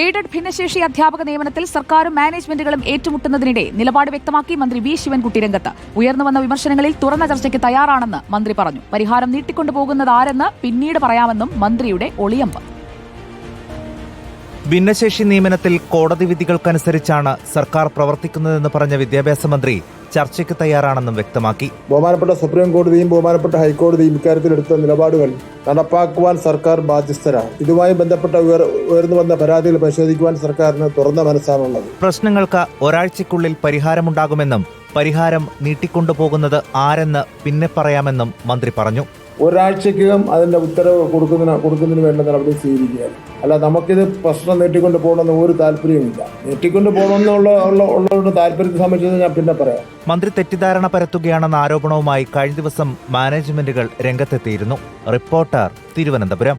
Aided ഭിന്നശേഷി അധ്യാപക നിയമനത്തിൽ സർക്കാരും മാനേജ്മെന്റുകളും ഏറ്റുമുട്ടുന്നതിനിടെ നിലപാട് വ്യക്തമാക്കി മന്ത്രി വി ശിവൻകുട്ടി രംഗത്ത്. ഉയർന്നുവന്ന വിമർശനങ്ങളിൽ തുറന്ന ചർച്ചയ്ക്ക് തയ്യാറാണെന്ന് മന്ത്രി പറഞ്ഞു. പരിഹാരം നീട്ടിക്കൊണ്ടുപോകുന്നതാരെന്ന് പിന്നീട് പറയാമെന്നും മന്ത്രിയുടെ ഒളിയമ്പ്. ഭിന്നശേഷി നിയമനത്തിൽ കോടതി വിധികൾക്കനുസരിച്ചാണ് സർക്കാർ പ്രവർത്തിക്കുന്നതെന്ന് പറഞ്ഞ വിദ്യാഭ്യാസ മന്ത്രി ചർച്ചയ്ക്ക് തയ്യാറാണെന്നും വ്യക്തമാക്കി. ബഹുമാനപ്പെട്ട സുപ്രീം കോടതിയും ബഹുമാനപ്പെട്ട ഹൈക്കോടതിയും ഇക്കാര്യത്തിൽ എടുത്ത നിലപാടുകൾ നടപ്പാക്കുവാൻ സർക്കാർ ബാധ്യസ്ഥരാണ്. ഇതുമായി ബന്ധപ്പെട്ട ഉയർ ഉയർന്നു വന്ന പരാതികൾ പരിശോധിക്കുവാൻ സർക്കാരിന് തുറന്ന മനസ്സാണുള്ളത്. പ്രശ്നങ്ങൾക്ക് ഒരാഴ്ചക്കുള്ളിൽ പരിഹാരമുണ്ടാകുമെന്നും പരിഹാരം നീട്ടിക്കൊണ്ടുപോകുന്നത് ആരെന്ന് പിന്നെ പറയാമെന്നും മന്ത്രി പറഞ്ഞു. ഒരാഴ്ചക്കകം അതിന്റെ ഉത്തരവ് കൊടുക്കുന്നതിന് കൊടുക്കുന്നതിന് വേണ്ട നടപടി സ്വീകരിക്കുകയാണ്. അല്ല നമുക്കിത് പ്രശ്നം നീട്ടിക്കൊണ്ട് പോകണമെന്ന് ഒരു താല്പര്യവുമില്ല. നീട്ടിക്കൊണ്ട് പോകണമെന്നുള്ള ഉള്ള ഉള്ളവരുടെ താല്പര്യത്തെ സംബന്ധിച്ചത് ഞാൻ പിന്നെ പറയാം. മന്ത്രി തെറ്റിദ്ധാരണ പരത്തുകയാണെന്ന ആരോപണവുമായി കഴിഞ്ഞ ദിവസം മാനേജ്മെന്റുകൾ രംഗത്തെത്തിയിരുന്നു. റിപ്പോർട്ടർ തിരുവനന്തപുരം.